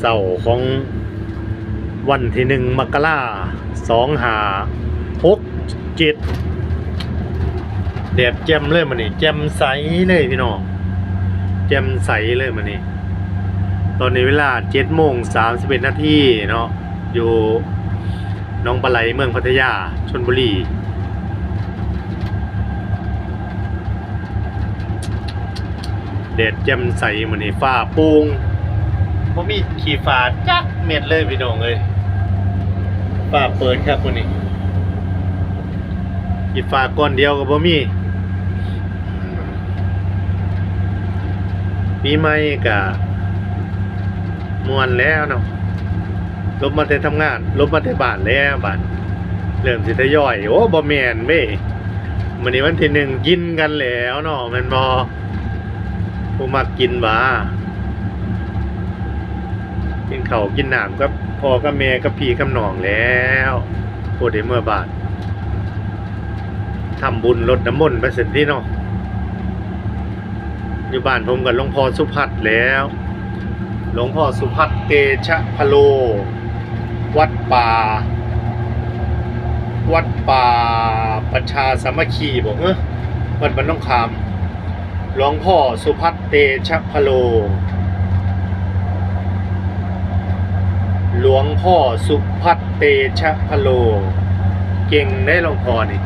เสาร์ของวันที่หนึ่งมกราสองหาหกเจ็ดแดดแจ่มเลยมันนี่แจ่มใสเลยพี่น้องแจ่มใสเลยมันนี่ตอนนี้เวลาเจ็ดโมงสามสิบเอ็ดนาทีเนาะอยู่น้องปลาไหลเมืองพัทยาชนบุรีแดดแจ่มใสมือนนี่ฟ้าปูง บ่มีขี่ฟ้าจักเม็ดเลยพี่น้องเอ้ยฟ้าเปิดครับมื้อนี้ขี่ฟ้าก้อนเดียวก็บ่มีปีใหม่ก็ม่วนแล้วเนาะลบมาแต่ทำงาน ลบมาแต่บ้านแล้วบ้านเริ่มสิทยอย โอ้บ่แมนเว้ยมื้อนี้วันที่หนึ่งกินกันแล้วเนาะแม่นบ่ผู้มักกินบ้า กินเขากินหนามกับพ่อกับแม่กับพีกับน้องแล้วโอ้ได้เมื่อบาททำบุญลดน้ำมนต์ไปเสร็จที่เนาะอยู่บ้านผมกับหลวงพ่อสุพัฒน์แล้วหลวงพ่อสุพัฒน์เตชะพะโล วัดป่า วัดป่าประชาสามัคคีบอกเออวัดบ้านน้องคามหลวงพ่อสุพัฒน์เตชะพะโล หลวงพ่อสุพัฒเตชะพะโล เก่งได้ลงพอนี่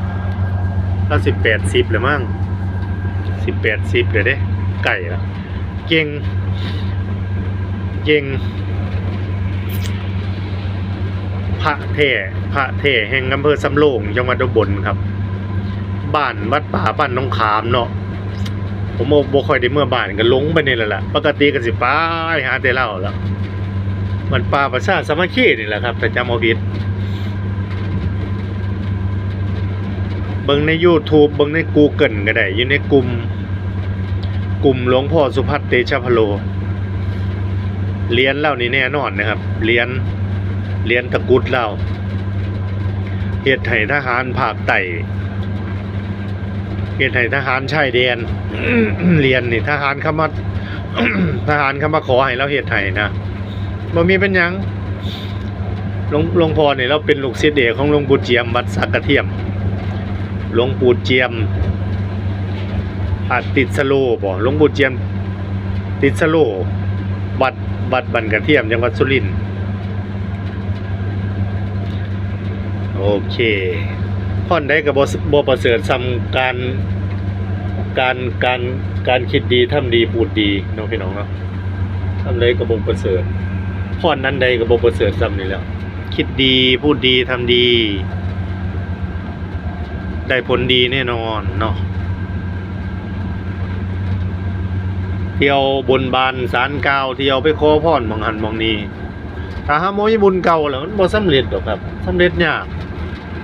ก็สิบแปดสิบเลยมั้งสิบแปดสิบเลยเด้ไก่ละเก่ง เก่งพระเทพระเทแห่งอำเภอสำโรงจังหวัดอุบลครับ บ้านวัดป่าบ้านน้องขามเนาะผมบ่บ่คอยได้เมื่อบ้านก็ลงไปนี่แหละล่ะ ปกติก็สิไปหาแต่เล้าแล้ว มันป่าประชาสมัคคีนี่แหละครับแต่จำบ่ผิดเบิ่งใน YouTube เบิ่งใน Google ก็ได้อยู่ในกลุ่ม กลุ่มหลวงพ่อสุพัฒเตชะพะโลเรียนเล่านี่แน่นอนนะครับเรียนเรียนตะกุดเล่าเฮ็ดให้ทหารภาคใต้เกณฑ์ให้ทหารชายแดนเรียนนี่ทหารเข้ามาทหารเข้ามาขอให้เราเฮ็ดให้นะ บ่มีเป็นหยังหลวงหลวงพ่อเนี่ยเราเป็นลูกศิษย์เอกของหลวงปู่เจียมวัดสักกระเทียมหลวงปู่เจียมอาจติดสโลบ่หลวงปู่เจียมติดสโลวัดวัดบันกระเทียมจังหวัดสุรินทร์โอเคพ่อนได้กับบบ่ประเสริฐซ้ำการการการการคิดดีทำดีพูดดีน้องพี่น้องเนาะทำได้กับบประเสริฐ พ่อนนั้นใดกับโบประเสริฐซ้ำนี่แหล้ว คิดดีพูดดีทำดี ได้ผลดีแน่นอนเนาะเที่ยวบนบานสารกาวเที่ยวไปขอพรมองหันมองนี้ถ้าหาโมยบุญเก่าแล้วมันบ่สำเร็จดอกครับสำเร็จยาก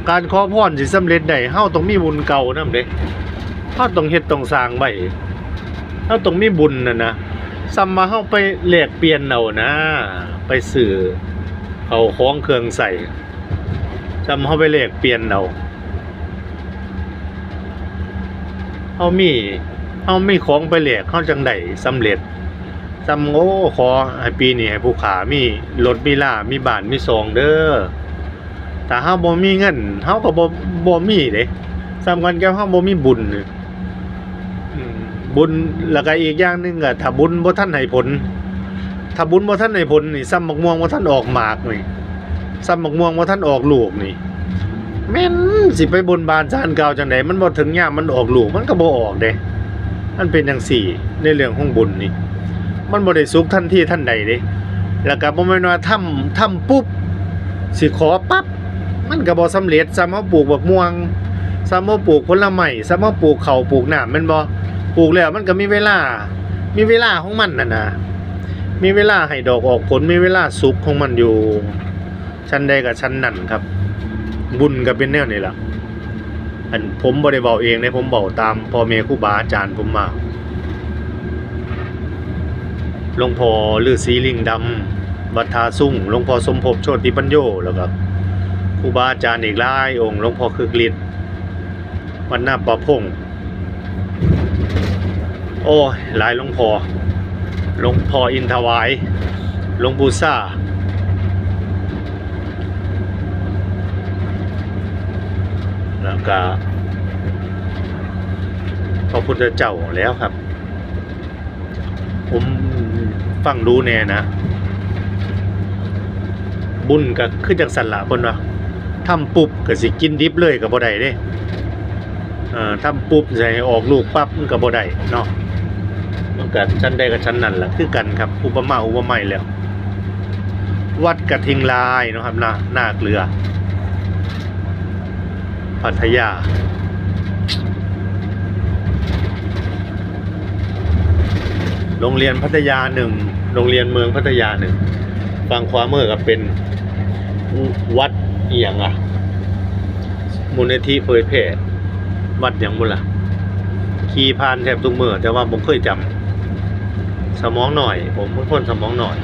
การขอพรสิสำเร็จได้เฮาต้องมีบุญเก่านำเด้เฮาต้องเฮ็ดต้องสร้างไว้เฮาต้องมีบุญน่ะนะ ซัมมาเฮาไปแลกเปลี่ยนเอานะ ไปซื้อเอาของเครื่องใส่ซัมเฮาไปแลกเปลี่ยนเอาเฮามีเฮามีของไปแลกเฮาจังได๋สำเร็จซัมโอ้ขอให้ปีนี้ให้ผู้ขามีรถมีล่ามีบ้านมีซองเด้อถ้าเฮาบ่มีเงินเฮาก็บ่บ่มีเด้สำคัญกับเฮาบ่มีบุญนี่อืม บุญแล้วก็อีกอย่างหนึ่งก็ถ้าบุญบ่ทันให้ผลถ้าบุญบ่ทันให้ผลนี่ซ้ำบักม่วงบ่ทันออกหมากนี่ซ้ำบักม่วงบ่ทันออกลูกนี่แม่นสิไปบนบานศาลกล่าวจังไดมันบ่ถึงยามมันออกลูกมันก็บ่ออกเด้มันเป็นจังซี่ในเรื่องของบุญนี่ มันบ่ได้สุขทันที่ทันใดเด้แล้วก็บ่แม่นว่าทำทำปุ๊บสิขอปั๊บมันก็บ่สำเร็จซ้ำเฮาปลูกบักม่วงซ้ำเฮาปลูกผลไม้ซ้ำเฮาปลูกข้าวปลูกน้ำแม่นบ่ ปลูกแล้วมันก็มีเวลา มีเวลาของมันน่ะนะมีเวลาให้ดอกออกผลมีเวลาสุกของมันอยู่ ชั้นใดกับชั้นนั้นครับ บุญก็เป็นแนวนี้ล่ะอันผมบ่ได้เว้าเองเด้ผมเว้าตามพ่อแม่ครูบาอาจารย์ผมมาหลวงพ่อฤาษีลิงดำวัดทาสุ่งหลวงพ่อสมภพโชติปัญโยแล้วก็ครูบาอาจารย์อีกหลายองค์หลวงพ่อคือกฤษวันหน้าประพงษ์ โอ้ยหลายหลวงพ่อหลวงพ่ออินทวายหลวงปู่ซ่าแล้วก็พระพุทธเจ้าแล้วครับ ผมฟังดูแน่นะ บุญก็ขึ้นจากสันหละคนวะทำปุ๊บก็สิกินดิบเลยกับบ่ได้เด้เออทำปุ๊บใส่ออกลูกปั๊บมันก็บ่ได้เนาะ มันก็ชั้นใดกับชั้นนั้นแหละคือกันครับ อุปมาอุปไมยแล้ว วัดกระทิงลายนะครับนาหน้าเกลือ พัทยา โรงเรียนพัทยาหนึ่งโรงเรียนเมืองพัทยาหนึ่งฝั่งขวามือก็เป็นวัดเอียงอะมูลนิธิเผยแผ่วัดอย่างบุล่ะขี่ผ่านแทบทุกเมื่อแต่ว่าผมเคยจำ สมองหน่อย ผมเป็นคนสมองหน่อย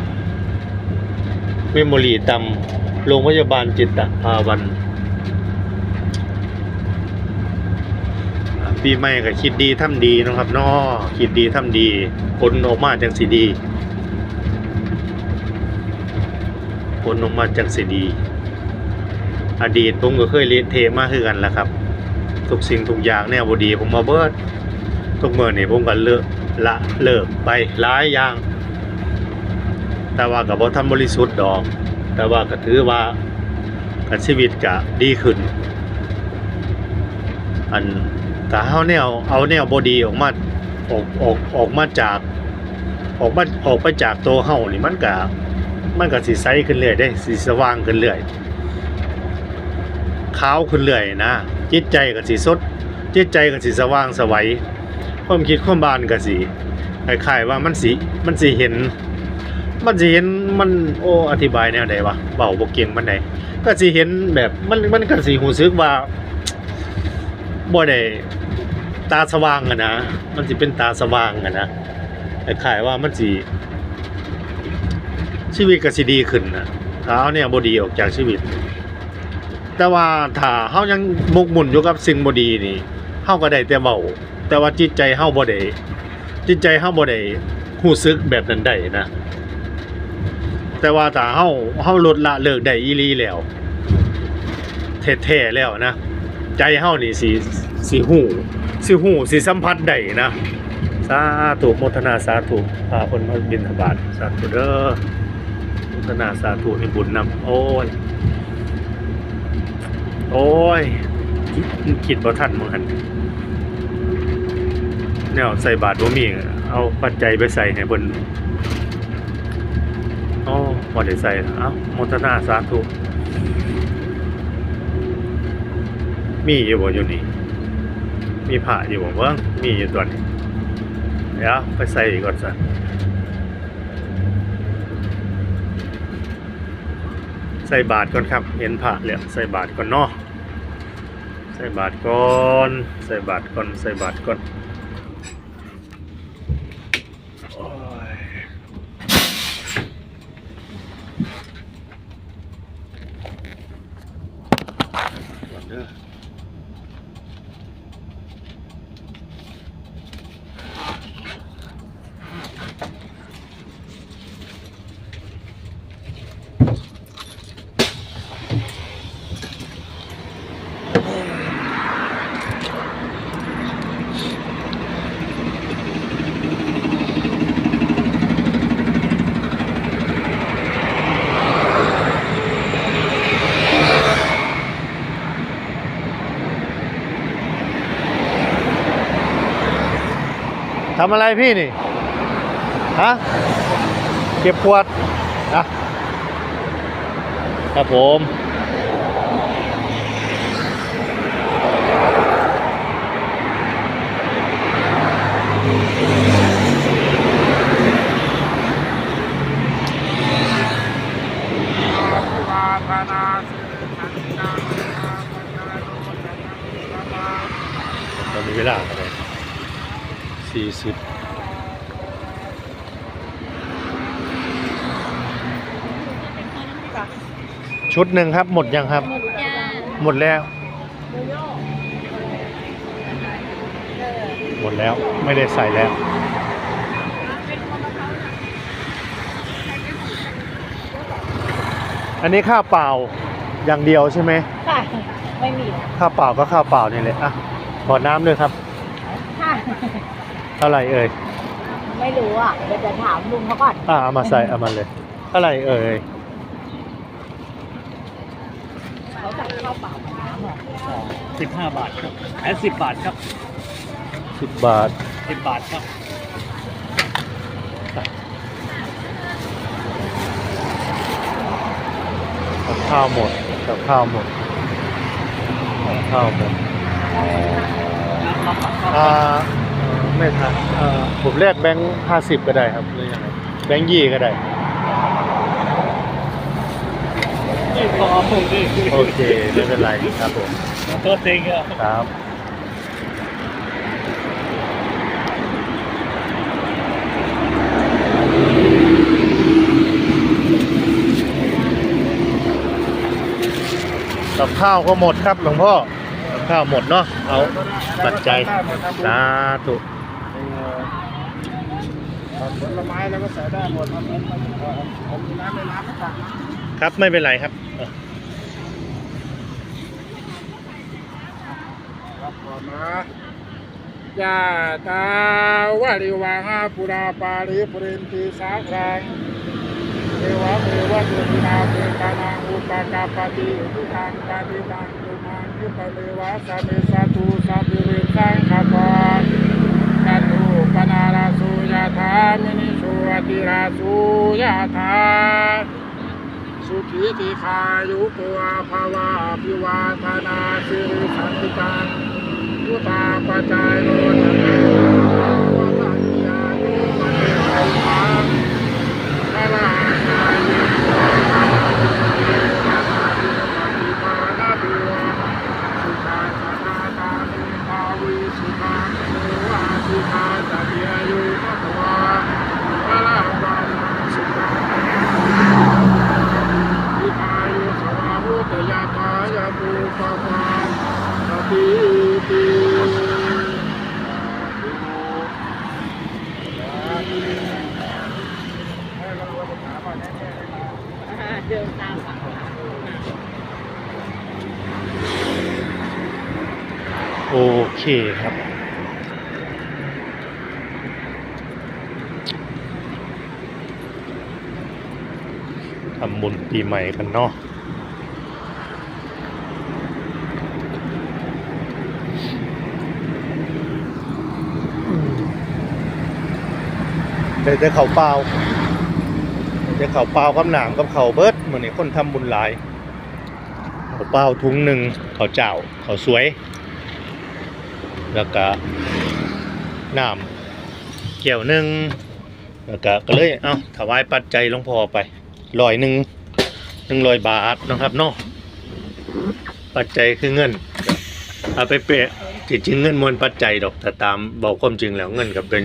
เมมโมรีตำโรงพยาบาลจิตภาวันปีใหม่ก็คิดดีทำดีนะครับนอคิดดีทำดีผลออกมาจังสิดีผลออกมาจังสิดี อดีตผมก็เคยเละเทมาคือกันแหละครับทุกสิ่งทุกอย่างแนวบดีผมมาเบิดทุกเมื่อนี่ผมก็เลิก ละเลิกไปหลายอย่าง แต่ว่ากับบ่ทำบริสุทธิ์ดอก แต่ว่าก็ถือว่าการชีวิตก็ดีขึ้น อันถ้าเฮาแนวเอาแนวบอดีออกมาออกออกออกมาจากออกมาออกไปจากตัวเฮานี่มันก็มันก็สิใสขึ้นเรื่อยได้สิสว่างขึ้นเรื่อยขาวขึ้นเรื่อยนะจิตใจก็สิสดจิตใจก็สิสว่างสวัย ความคิดความบานก็สิคล้ายๆว่ามันสิมันสิเห็น มันสิเห็นมันโอ้อธิบายแนวใดวะเบาบ่เก่งปานใดก็สิเห็นแบบมันมันก็สิรู้สึกว่าบ่ได้ตาสว่างอะนะมันสิเป็นตาสว่างอะนะคล้ายๆว่ามันสิชีวิตก็สิดีขึ้นนะถ้าเอาเนี่ยบดีออกจากชีวิต แต่ว่าถ้าเฮายังมกมุ่นอยู่กับสิ่งบดีนี่เฮาก็ได้แต่เว้า แต่ว่าจิตใจเฮาบ่ได้จิตใจเฮาบ่ได้รู้สึกแบบนั้นได้นะ แต่ว่าถ้าเฮาเฮาลดละเลิกได้อีหลีแล้วแท้ๆแล้วนะ ใจเฮานี่สิสิหูสิหูสิสัมผัสได้นะสาธุโมทนาสาธุพาคนมาบิณฑบาตสาธุเด้อโมทนาสาธุให้บุญนำโอ้ย โอ้ยคิดคิดบ่ทันมึงหัน แนวใส่บาตรบ่มีเอาปัจจัยไปใส่ให้เพิ่นโอ้บ่ได้ใส่เอ้าโมทนาสาธุมีอยู่บ่อยู่นี่มีผ้าอยู่บ่เบิ่งมีอยู่ตัวนี้เดี๋ยวไปใส่อีกก่อนซะใส่บาทก่อนครับ เห็นผ้าแล้วใส่บาทก่อนเนาะใส่บาทก่อน ใส่บาทก่อน ใส่บาทก่อนำอะไรพี่นี่ ฮะ เก็บขวดนะครับผม ตอนนี้เวลาอะไรสี่สิบ ชุดหนึ่งครับ หมดยังครับหมดจ้าหมดแล้ว หมดแล้วไม่ได้ใส่แล้ว อันนี้ข้าวเปล่าอย่างเดียวใช่ไหมใช่ไม่มีนะข้าวเปล่าก็ข้าวเปล่านี่แหละอะขอน้ำด้วยครับ ค่ะเท่าไหร่เอ่ยไม่รู้อะเดี๋ยวจะถามลุงเขาก่อนอ่าเอามาใส่เอามาเลยเท่าไหร่เอ่ย เขาสั่งข้าวเปล่ากับน้ำเหรอ สิบห้าบาทครับแอนสิบบาทครับสิบบาทสิบบาทครับกับข้าวหมดกับข้าวหมดกับข้าวหมดอ่าเอ่อไม่ทันเอ่อผมแลกแบงค์ห้าสิบก็ได้ครับหรือยังไงแบงค์ยี่ก็ได้ไม่พอมึงดิโอเคไม่เป็นไรครับผม ตัวเต็งอะครับ กับข้าวก็หมดครับหลวงพ่อกับข้าวหมดเนาะเอาปัจจัยสาธุผลไม้แล้วก็ใส่ได้หมดทำนั้นผมมีน้ำในน้ำก็ตักนะครับไม่เป็นไรครับ เออรับก่อนะยาตาวาริวังปุราปาริปุเรนติสาครังเทวะเทวะตุนาเปตานังอุปกาปฏิทุตังปฏิตังตุมังยุปเทวะสัพเพสัตุสัพพิเรสังขปาจัตุปนาราสุยาธามินิโชติราสุยาธาสุขีติคายุตัวภาวะพิวาธนาสิริสันติตัง ตาปจายโลจันโนวัฏัญญายุมันเตไตมังพระราชายุมานาบิวาสุขาสนาตาเมภาวิสุขาโนวาสุขาจัตยายุมัตวาพระราวันสุขา วิทายุสวามุตยาตายาภูปะปาสติติให้เราไปถามว่าแน่ๆเลยนะ อ่าเดินตามหลังมา โอเคครับ ทำบุญ ปีใหม่กันเนาะเดี๋ยวจะเข่าเปล่าเดี๋ยวเข่าเปล่ากับหนามกับเข่าเบิดเหมือนนี้คนทำบุญหลายเข่าเปล่าทุงหนึ่งเข่าเจ้าเข่าสวย แล้วก็หน้ำเกี่ยวหนึ่งแล้วก็ก็เลย เอาถวายปัจจัยหลวงพ่อไปร้อยหนึ่ง หนึ่งร้อยบาทนะครับเนาะปัจจัยคือเงินเอาไปเปะที่จริงเงินมวลปัจจัยดอกแต่ตามบอกความจริงแล้วเงินก็เป็น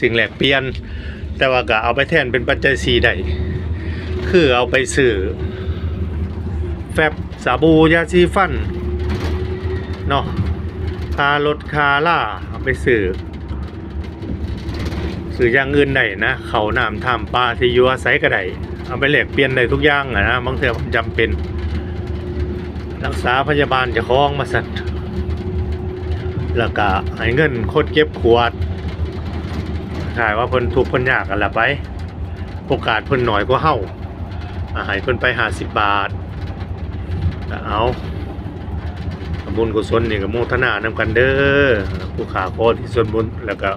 สิ่งแลกเปลี่ยน แต่ว่าก็เอาไปแทนเป็นปัจจัยสี่ได้คือเอาไปซื้อแฟบสาบูยาซีฟันเนาะคารถคาล่าเอาไปสื่อสื่ออย่างอื่นได้นะ เขาน้ำทำปลาที่อยัวไซก็ได้ เอาไปแลกเปลี่ยนได้ทุกอย่างอะนะบางเทีมันจำเป็น รักษาพยาบาลจะคล้องมาสัตว์แล้วก็ให้เงินคนเก็บขวดขายว่าเพิ่นทุกข์เพิ่นยากกันละไป โอกาสเพิ่นหน่อยกว่าเฮาอาให้เพิ่นไปหาสิบบาทก็เอาบุญกุศลนี่ก็โมทนานำกันเด้อผู้ขาขอที่ส่วนบุญแล้วก็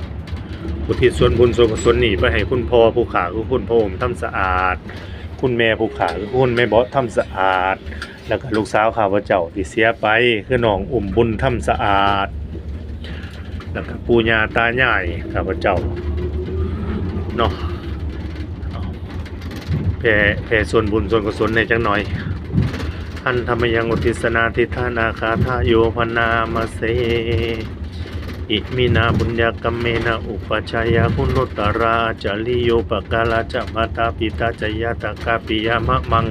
อุทิศส่วนบุญส่วนกุศลนี่ไปให้คุณพ่อผู้ขาคือคุณพ่อผมทำสะอาด คุณแม่ผู้ขาคือคุณแม่บอสทำสะอาด แล้วก็ลูกสาวข้าพเจ้าที่เสียไปคือน้องอุ่มบุญทำสะอาด แล้วก็ปู่ย่าตายายข้าพเจ้าเนาะแผ่แผ่ส่วนบุญส่วนกุศลในจังหน่อยอันธรรมยังอุทิศนาทิธานาคาทาโยพนามาเส อิมินาบุญญากรรมเมนะอุปชายาคุณุตราจาริโยปกาลาจะมาตาปิตาจยาตากาปิยามะมัง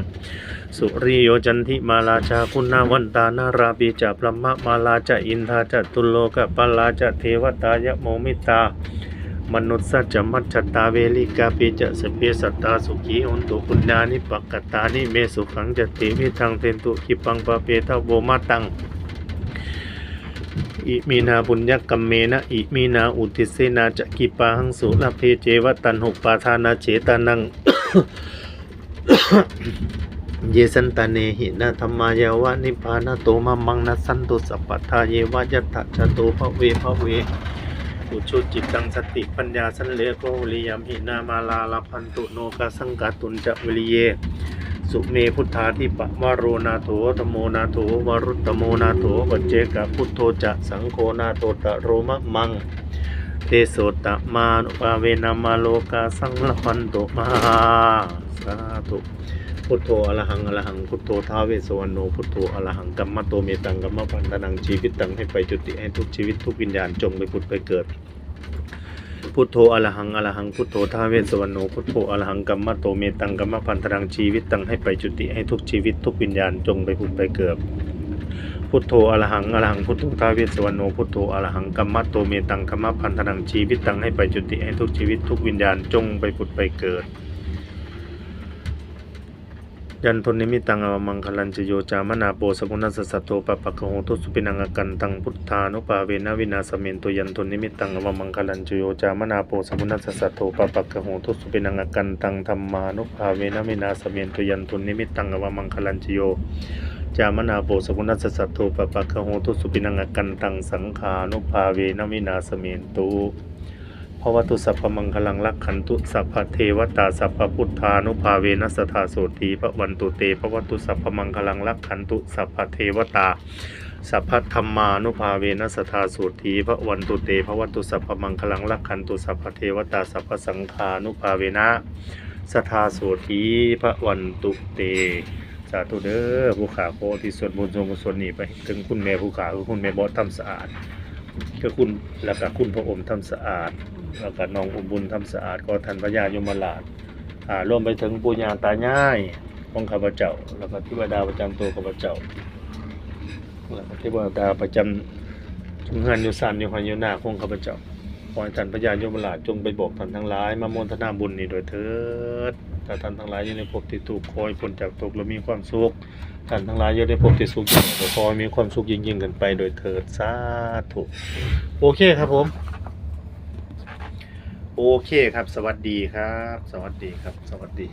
สุริโยจันทิมาลาจาคุณาวันตานาราปิจะพระมะมาลาจะอินทาจะตุโลกะปลาจะเทวตายะโมมิตามนุสสัจจมัจจตาเวลิกาปิจะสเพสัตตาสุขีอุนตุปุญญานิปักกตานิเมสุขังจติวิทังเทนตุขิปังปะเปทะโวมาตัง อิมีนาบุญญกรรมเมนะอิมีนาอุทิเสนาจะกิปาหังสุลเพเจวตันหุปาทานาเจตานังเยสันตาเนหินาธรรมายาวะนิพานะโตมะมังนัสันตุสัพพทาเยวะยัตถะโตภเวภเวอุชุจิตตังสติปัญญาสันเลโกวิยมหินามาลาลพันตุโนกาสังกาตุนจะวิริเย สุเมพุทธาทิปะวโรนาโถธโมนาโถวรุตโมนาโถปัจเจกะพุทโธจะสังโฆนาโตตะโรมะมังเตโสตะมานุปาเวนามาโลกาสังละพันโตมาสาธุพุทโธอรหังอรหังพุทโธท้าเวสวรรณโนพุทโธอรหังกัมมะโตเมตังกัมมะพันธนังชีวิตตังให้ไปจุติให้ทุกชีวิตทุกวิญญาณจงไปผุดไปเกิด พุทโธอรหังอรหังพุทโธท้าเวสสวรรณโนพุทโธอรหังกัมมะโตเมตังกัมมะพันธรังชีวิตตังให้ไปจุติให้ทุกชีวิตทุกวิญญาณจงไปผุดไปเกิดพุทโธอรหังอรหังพุทโธท้าเวสสวรรณโนพุทโธอรหังกัมมะโตเมตังกัมมะพันธรังชีวิตตังให้ไปจุติให้ทุกชีวิตทุกวิญญาณจงไปผุดไปเกิด ยันทนนิมิตังอวมังคลัญจโยจามนาโปสกุณัสสะโตปะปะคโหตุสุปินังกันตังพุทธานุปาเวนะวินาสเมนตุยันทนนิมิตังอวมังคลัญจโยจามนาโปสกุณัสสะโตปะปะคโหตุสุปินังกันตังธรรมานุภาเวนะวินาสเมนตุยันทนนิมิตังอวมังคลัญจโยจามนาโปสกุณัสสะโตปะปะคโหตุสุปินังกันตังสังขานุภาเวนะวินาสเมนตุ ภวตุสัพพมังคลังลักขันตุสัพพเทวตาสัพพพุทธานุภาเวนัสทธาโสตีพระวันตุเตภวตุสัพพมังคลังลักขันตุสัพพเทวตาสัพพธรรมานุภาเวนัสทธาโสตีพระวันตุเตภวตุสัพพมังคลังลักขันตุสัพพเทวตาสัพพสังฆานุภาเวนะสทธาโสตีพระวันตุเตสาธุเด้อผู้ขาโคที่ส่วนบุญส่วนกุศลนี่ไปถึงคุณแม่ผู้ขาคือคุณแม่บอสทำสะอาด ก็คุณแล้วก็คุณพระอมทำสะอาด แล้วก็น้องอุบุญทำสะอาดก็ท่านพญายมราชอ่ารวมไปถึงปู่ย่าตายายของข้าพเจ้า แล้วก็เทวดาประจำตัวข้าพเจ้าแล้วก็เทวดาประจำชุมเฮือนอยู่สันอยู่หันอยู่หน้าของข้าพเจ้าขอให้ท่านพญายมราชจงไปบอกท่านทั้งหลายมาโมทนาบุญนี้โดยเถิด ถ้าท่านทั้งหลายอยู่ในภพที่ถูกคอให้พ้นจากทุกข์และมีความสุขท่านทั้งหลายอยู่ในภพที่สุขยิ่งขอยมีความสุขยิ่งๆกันไปโดยเถิดสาธุโอเคครับผมโอเคครับ สวัสดีครับ สวัสดีครับ สวัสดี